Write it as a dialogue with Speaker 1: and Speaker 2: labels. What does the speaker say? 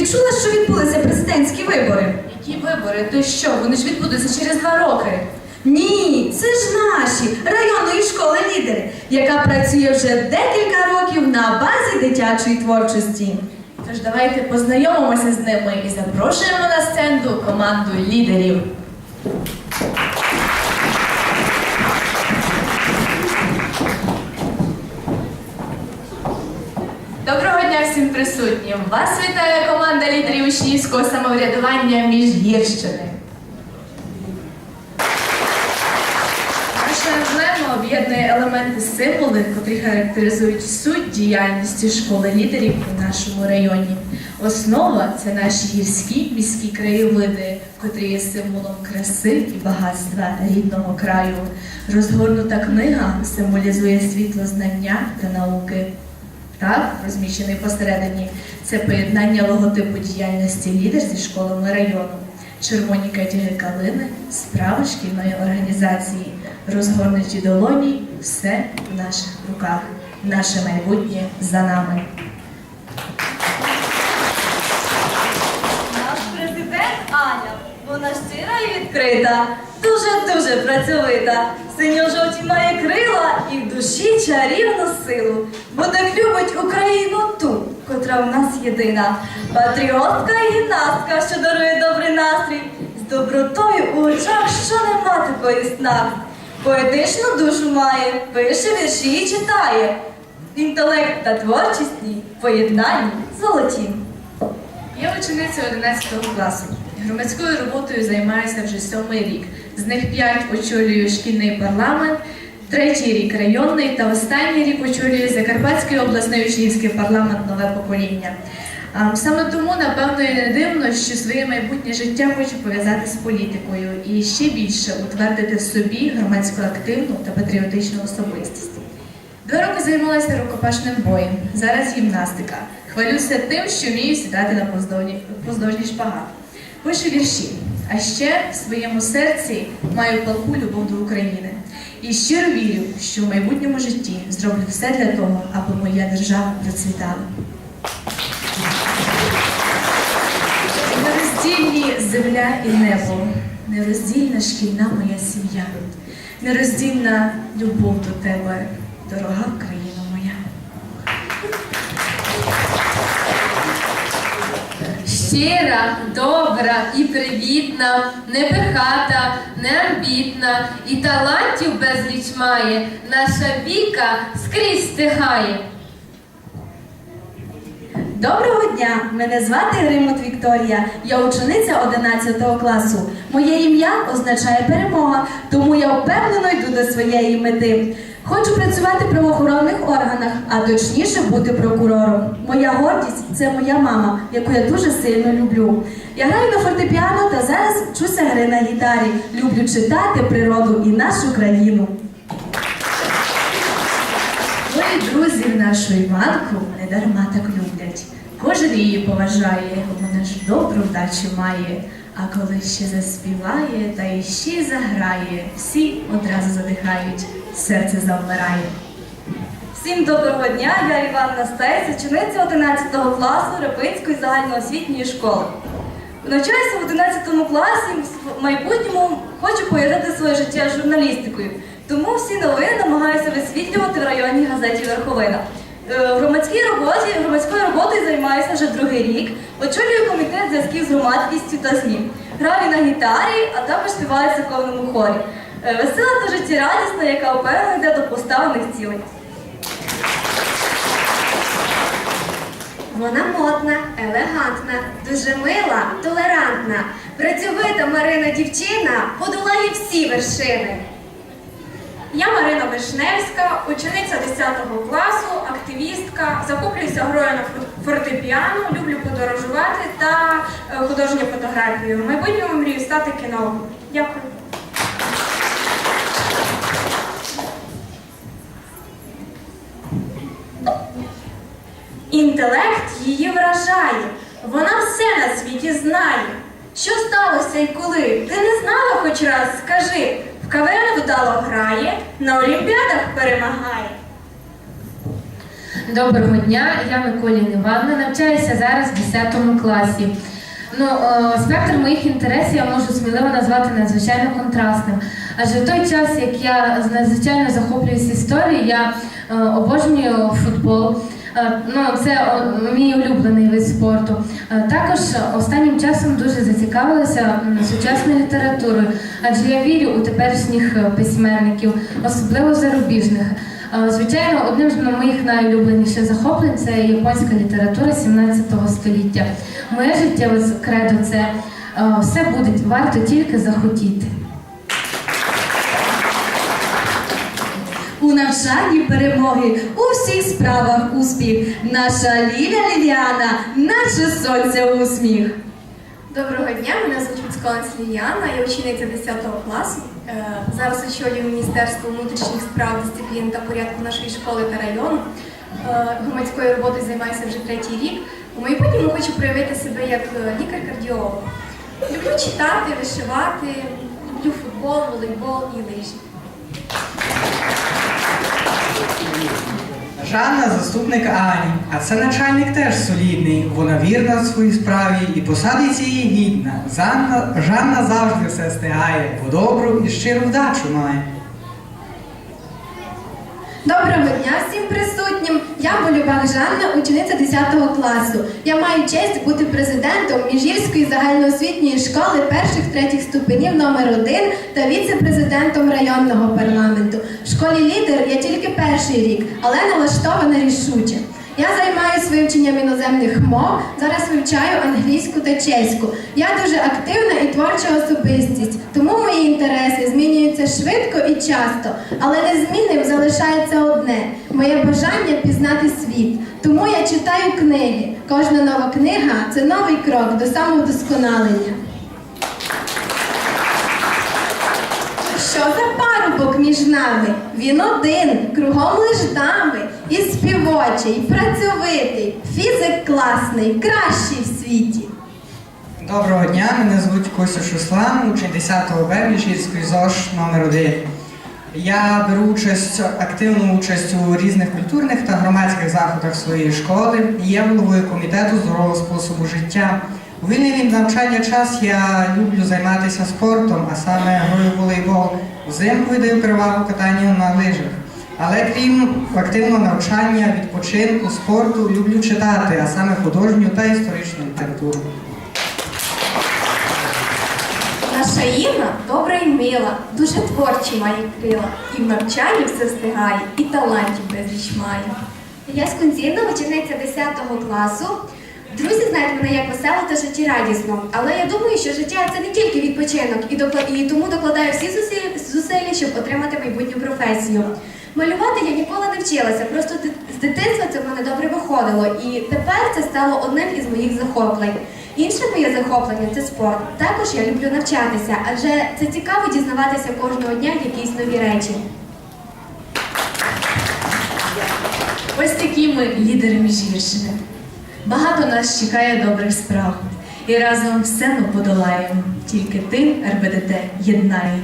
Speaker 1: Ти чула, що відбулися президентські вибори?
Speaker 2: Які вибори? То що? Вони ж відбудуться через два роки.
Speaker 1: Ні, це ж наші районної школи лідери, яка працює вже декілька років на базі дитячої творчості.
Speaker 2: Тож давайте познайомимося з ними і запрошуємо на стенду команду лідерів. Всім присутнім! Вас вітає команда лідерів учнівського самоврядування Міжгірщини. Наша емблема об'єднує елементи символи, котрі характеризують суть діяльності школи лідерів у нашому районі. Основа це наші гірські міські краєвиди, котрі є символом краси і багатства рідного краю. Розгорнута книга символізує світло знання та науки. Так, розміщений посередині, це поєднання логотипу діяльності лідер зі школами району, червоні катяги калини, справи шкільної організації, розгорнуті долоні, все в наших руках. Наше майбутнє за нами.
Speaker 3: Наш президент Аня, вона щира і відкрита, дуже-дуже працьовита. Синьо-жовті має крила і в душі чарівну силу. Бо так любить Україну ту, котра в нас єдина. Патріотка і гімнастка, що дарує добрий настрій. З добротою у очах, що нема такої сна. Поетичну душу має, пише вірші і читає. Інтелект та творчість їй поєднані золоті.
Speaker 2: Я учениця 11 класу. Громадською роботою займаюся вже сьомий рік. З них п'ять очолюю шкільний парламент, третій рік районний та останній рік очолюю Закарпатський обласний учнівський парламент нове покоління. Саме тому, напевно, і не дивно, що своє майбутнє життя хочу пов'язати з політикою і ще більше утвердити в собі громадську активну та патріотичну особистість. Два роки займалася рукопашним боєм, зараз гімнастика. Хвалюся тим, що вмію сідати на поздовжній шпагат. Пишу вірші, а ще в своєму серці маю палку любов до України. І щиро вірю, що в майбутньому житті зроблю все для того, аби моя держава процвітала. Нероздільні земля і небо, нероздільна шкільна моя сім'я, нероздільна любов до тебе, дорога країна моя.
Speaker 4: Щира, добра і привітна, не пихата, не амбітна, і талантів безліч має, наша віка скрізь стигає.
Speaker 3: Доброго дня! Мене звати Гримут Вікторія. Я учениця 11 класу. Моє ім'я означає перемога, тому я впевнено йду до своєї мети. Хочу працювати в правоохоронних органах, а точніше бути прокурором. Моя гордість це моя мама, яку я дуже сильно люблю. Я граю на фортепіано та зараз вчуся гри на гітарі. Люблю читати природу і нашу країну.
Speaker 2: Мої друзі нашу Іванку не дарма так люблять. Кожен її поважає, вона ж добру вдачу має. А коли ще заспіває та іще заграє, всі одразу задихають, серце завмирає.
Speaker 3: Всім доброго дня, я Іванна Стець, учениця 11 класу Репинської загальноосвітньої школи. Навчаюся в 11 класі, в майбутньому хочу поєднати своє життя з журналістикою. Тому всі новини намагаюся висвітлювати в районній газеті Верховина. Е, В громадській роботі, громадською роботою займаюся вже другий рік. Очолюю комітет зв'язків з громадськістю та ЗМІ. Граю на гітарі, а також співаю в церковному хорі. Е, Весела та життєрадісна, яка впевнено йде до поставлених цілей.
Speaker 5: Вона модна, елегантна, дуже мила, толерантна. Працьовита Марина дівчина подолає всі вершини.
Speaker 6: Я Марина Вишневська, учениця 10 класу, активістка, захоплююся грою на фортепіано, люблю подорожувати та е, художню фотографію. В майбутньому мрію стати кінологом. Дякую. Інтелект її вражає. Вона все на світі знає. Що сталося і коли? Ти не знала хоч раз, скажи, в каверну вдало грає, на олімпіадах перемагає.
Speaker 4: Доброго дня, я Миколіна Івановна, навчаюся зараз в 10 класі. Ну, е, спектр моїх інтересів я можу сміливо назвати надзвичайно контрастним. Адже в той час, як я надзвичайно захоплююсь історією, я е, обожнюю футбол. Е, Ну, це мій улюблений вид спорту. Е, Також останнім часом дуже зацікавилася сучасною літературою, адже я вірю у теперішніх е, письменників, особливо зарубіжних. Звичайно, одним з моїх найулюбленіших захоплень це японська література 17 століття. Моє життєве кредо це все буде варто тільки захотіти.
Speaker 1: У навчанні перемоги, у всіх справах успіх. Наша Ліля Ліліана, наше сонце усміх.
Speaker 7: Доброго дня, мене звуть Мицкалець Ліліана, я учениця 10 класу. Е, Зараз очолюю Міністерство внутрішніх справ, дисциплін та порядку нашої школи та району. Е, Громадською роботою займаюся вже третій рік. У майбутньому хочу проявити себе як е, лікар-кардіолог. Люблю читати, вишивати, люблю футбол, волейбол і лижі.
Speaker 8: Жанна заступник Ані, а це начальник теж солідний. Вона вірна в своїй справі і посадиться її гідна. Жанна завжди все стигає, бо добру і щиру вдачу має.
Speaker 5: Доброго дня всім присутнім. Я Болюбак Жанна, учениця 10 класу. Я маю честь бути президентом Міжгірської загальноосвітньої школи перших третіх ступенів номер 1 та віце-президентом районного парламенту. В школі лідер я тільки перший рік, але налаштована рішуче. Я займаюся вивченням іноземних мов, зараз вивчаю англійську та чеську. Я дуже активна і творча особистість, тому мої інтереси змінюються швидко і часто, але незмінним залишається одне моє бажання пізнати світ. Тому я читаю книги. Кожна нова книга це новий крок до самовдосконалення. Що за парубок між нами? Він один, кругом лиш дами, і співочий, і працьовитий, фізик класний, кращий в світі.
Speaker 8: Доброго дня, мене звуть Костя Шуслан, учень 10-го Б Міжгірської ЗОШ номер 1 Я беру участь, активну участь у різних культурних та громадських заходах своєї школи є головою комітету здорового способу життя. У вільний від навчання час я люблю займатися спортом, а саме грою волейбол. Взимку віддаю перевагу катанню на лижах. Але крім активного навчання, відпочинку, спорту, люблю читати, а саме художню та історичну літературу.
Speaker 7: Наша Інна добра і мила, дуже творчі має крила. І в навчанні все встигає, і талантів безліч має.
Speaker 5: Я сконцівна учениця 10 класу. Друзі знають мене як весело та життєрадісно, але я думаю, що життя це не тільки відпочинок, і, докла- і тому докладаю всі зусиль- зусилля, щоб отримати майбутню професію. Малювати я ніколи не вчилася, просто з дитинства це в мене добре виходило, і тепер це стало одним із моїх захоплень. Інше моє захоплення це спорт. Також я люблю навчатися, адже це цікаво дізнаватися кожного дня якісь нові речі.
Speaker 2: Ось такі ми лідери Міжгірщини. Багато нас чекає добрих справ. І разом все ми подолаємо. Тільки тим РБДТ єднає.